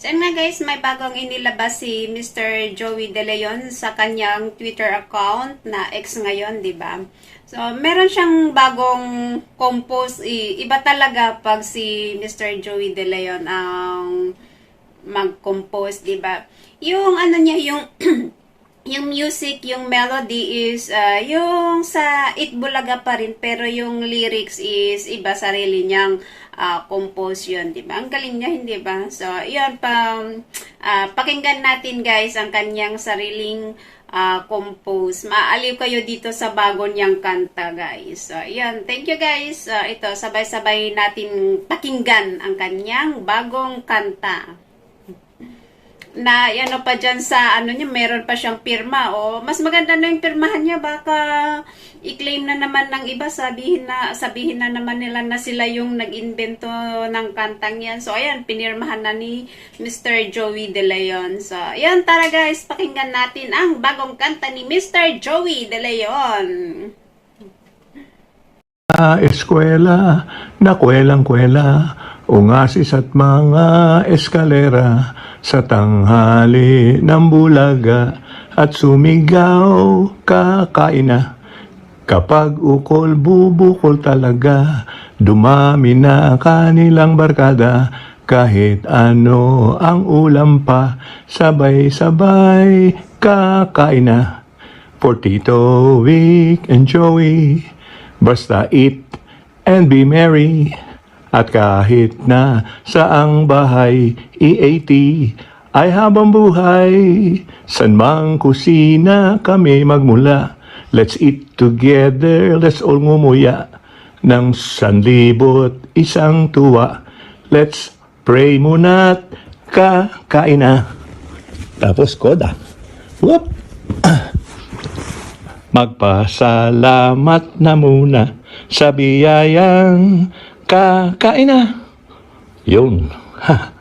So yun nga guys, may bagong inilabas si Mr. Joey De Leon sa kanyang Twitter account na ex ngayon, di ba? So, meron siyang bagong compose. Iba talaga pag si Mr. Joey De Leon ang mag-compose, di ba? Yung ano niya, yung yung music, yung melody is uh, yung sa Itbulaga pa rin pero yung lyrics is iba sarili niyang uh, compose yun, di ba? Ang galing niya, hindi ba? So, yun pa uh, pakinggan natin guys ang kanyang sariling uh, compose. Maaliw kayo dito sa bago niyang kanta, guys. So, yun. Thank you, guys. Uh, ito, sabay-sabay natin pakinggan ang kanyang bagong kanta na ano pa dyan sa ano niya, meron pa siyang pirma. O, mas maganda na yung pirmahan niya. Baka i-claim na naman ng iba. Sabihin na, sabihin na naman nila na sila yung nag-invento ng kantang yan. So, ayan, pinirmahan na ni Mr. Joey De Leon. So, ayan, tara guys, pakinggan natin ang bagong kanta ni Mr. Joey De Leon. Sa eskwela, nakwelang-kwela, ungasis at mga eskalera, sa tanghali ng bulaga, at sumigaw kakaina. Kapag ukol, bubukol talaga, dumami na ang kanilang barkada, kahit ano ang ulam pa, sabay-sabay kakaina. For Tito, Vic, and Joey, basta eat and be merry. At kahit na saang bahay, EAT ay habang buhay. San mang kusina kami magmula. Let's eat together, let's all ngumuya. Ng sanlibot, isang tuwa. Let's pray muna't kakain na. Tapos koda. Whoop! Magpasalamat na muna sa biyayang kakain na. Yun. Ha.